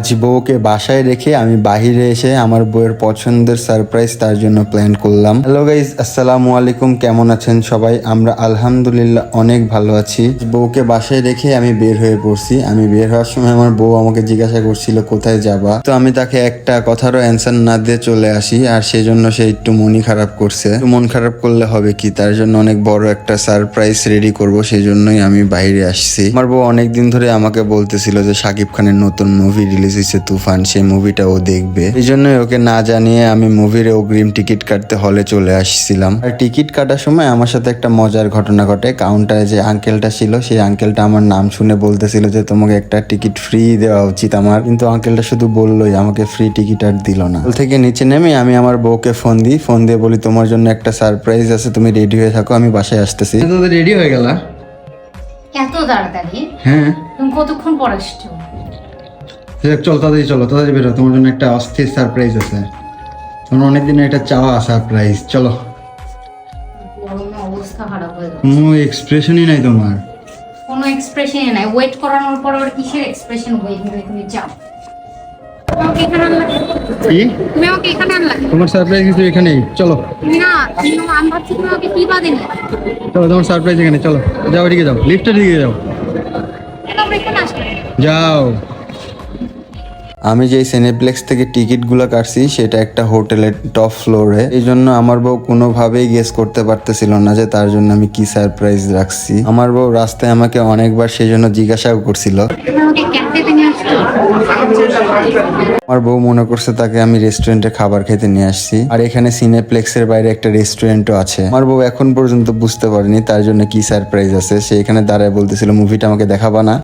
আজ বউকে বাসায় রেখে আমি বাহিরে এসে আমার বউয়ের পছন্দের সারপ্রাইজ তার জন্য প্ল্যান করলাম। হ্যালো গাইজ আসসালামু আলাইকুম, কেমন আছেন সবাই? আমরা আলহামদুলিল্লাহ অনেক ভালো আছি। বউকে বাসায় রেখে আমি বের হয়ে পড়ছি। আমি বের হওয়ার সময় আমার বউ আমাকে জিজ্ঞাসা করছিল, কোথায় যাবা? তো আমি তাকে একটা কথারও অ্যান্সার না দিয়ে চলে আসি, আর সেই জন্য সে একটু মনই খারাপ করছে। মন খারাপ করলে হবে কি? তার জন্য অনেক বড় একটা সারপ্রাইজ রেডি করব সেই জন্যই আমি বাইরে আসছি। আমার বউ অনেক দিন ধরে আমাকে বলতেছিল যে সাকিব খানের নতুন মুভি রিলিজ হয়েছে তুফান সেই মুভিটা ও দেখবে। এই জন্যই ওকে না জানিয়ে আমি মুভির অগ্রিম টিকিট কাটতে হলে চলে আসছিলাম। আর টিকিট কাটার সময় আমার সাথে একটা মজার ঘটনা ঘটে। কাউন্টারে যে আঙ্কেলটা ছিল সেই আঙ্কেলটা আমার নাম শুনে বলতেছিল যে তোমাকে একটা টিকিট ফ্রি দেওয়া উচিত আমার। কিন্তু আঙ্কেলটা শুধু বললোই আমাকে ফ্রি টিকিট আর দিল না। থেকে নিচে নেমে আমি আমার বউকে ফোন দিই। ফোন দিয়ে বলি তোমার জন্য একটা সারপ্রাইজ আছে তুমি রেডি হয়ে থাকো আমি বাসায় আসতেছি। রেডি হয়ে গেলা এত তাড়াতাড়ি? হ্যাঁ। তুমি কতক্ষণ পর আসছো চল তাড়াতাড়ি চলো তাড়াতাড়ি বেরো তোমার জন্য একটা অস্থির সারপ্রাইজ আছে। তোমার অনেকদিন একটা চাওয়া সারপ্রাইজ চলো। হয়ে কোনো এক্সপ্রেশনই নাই তোমার। কোনো এক্সপ্রেশনই নাই। ওয়েট করানোর পর আর কিসের এক্সপ্রেশন হবে তুমি তোমার সারপ্রাইজ কিন্তু এখানেই চলো। না আমি ভাবছি তুমি আমাকে কি বাদে চলো তোমার সারপ্রাইজ এখানে চলো। যাও এদিকে যাও লিফটের দিকে যাও। যাও। আমি যেই সিনেপ্লেক্স থেকে টিকিটগুলো কাটছি, সেটা একটা হোটেলের টপ ফ্লোরে এই জন্য আমার বউ কোনোভাবেই গেস করতে পারতেছিল না যে তার জন্য আমি কি সারপ্রাইজ রাখছি। আমার বউ রাস্তায় আমাকে অনেকবার সেই জন্য জিজ্ঞাসাও করছিল। আমার বউ মনে করছে তাকে আমি রেস্টুরেন্টে খাবার খেতে নিয়ে আসছি। আর এখানে সিনেপ্লেক্সের বাইরে একটা রেস্টুরেন্টও আছে। আমার বউ এখন পর্যন্ত বুঝতে পারেনি তার জন্য কি সারপ্রাইজ আছে। সে এখানে দাঁড়ায় বলতেছিল মুভিটা আমাকে দেখাবা না।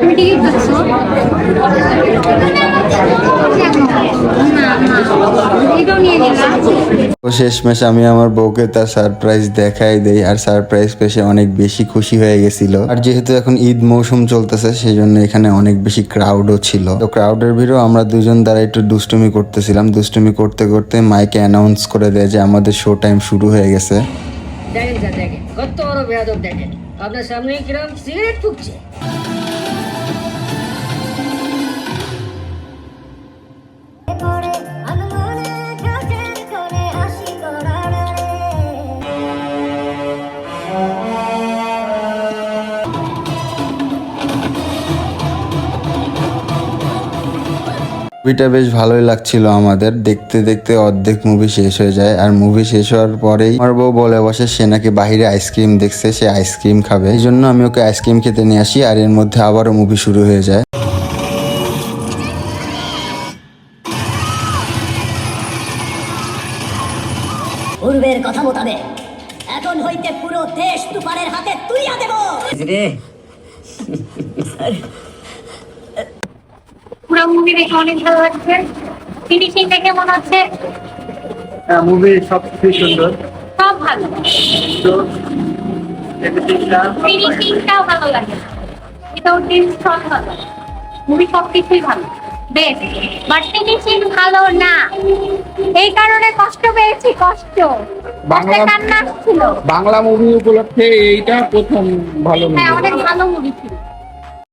তুমি টিকিট না এটাও নিয়ে নিলাম তো শেষমেশ আমি আমার বউকে তার সারপ্রাইজ দেখাই দেই, আর সারপ্রাইজ পেশে অনেক বেশি খুশি হয়ে গেছিল। আর যেহেতু এখন ঈদ মৌসুম চলতেছে সেই জন্য এখানে অনেক বেশি ক্রাউডও ছিল। তো ক্রাউডের ভিড়ও আমরা দুজন দ্বারা একটু দুষ্টুমি করতেছিলাম। দুষ্টুমি করতে করতে মাইকে অ্যানাউন্স করে দেয় যে আমাদের শো টাইম শুরু হয়ে গেছে। দেখেন দেখেন, কত বড় বেয়াদব দেখেন। আপনার সামনে কিরম সিগারেট ফুকছে। মুভিটা বেশ ভালোই লাগছিল আমাদের। দেখতে দেখতে অর্ধেক মুভি শেষ হয়ে যায়। আর মুভি শেষ হওয়ার পরেই আমার বউ বলে বসে সে নাকি বাহিরে আইসক্রিম দেখছে সে আইসক্রিম খাবে। এই জন্য আমি ওকে আইসক্রিম খেতে নিয়ে আসি আর এর মধ্যে আবারও মুভি শুরু হয়ে যায়। পূর্বের কথা মোতাবেক এখন হইতে পুরো দেশ তুফানের হাতে তুইয়া দেব। রে। মুভি দেখে অনেক ভালো লাগছে। ফিনিশিং দেখে মনে হচ্ছে? মুভি সব কিছুই সুন্দর। সব ভালো। তো ফিনিশিংটাও ভালো লাগে। এটাও ভালো। মুভি সব কিছুই ভালো। বেশ বাট ফিনিশিং ভালো না। এই কারণে কষ্ট পেয়েছি কষ্ট। বাংলা- কান্না আসছিল। বাংলা মুভি উপলক্ষে এইটা প্রথম ভালো হ্যাঁ অনেক ভালো মুভি ছিল।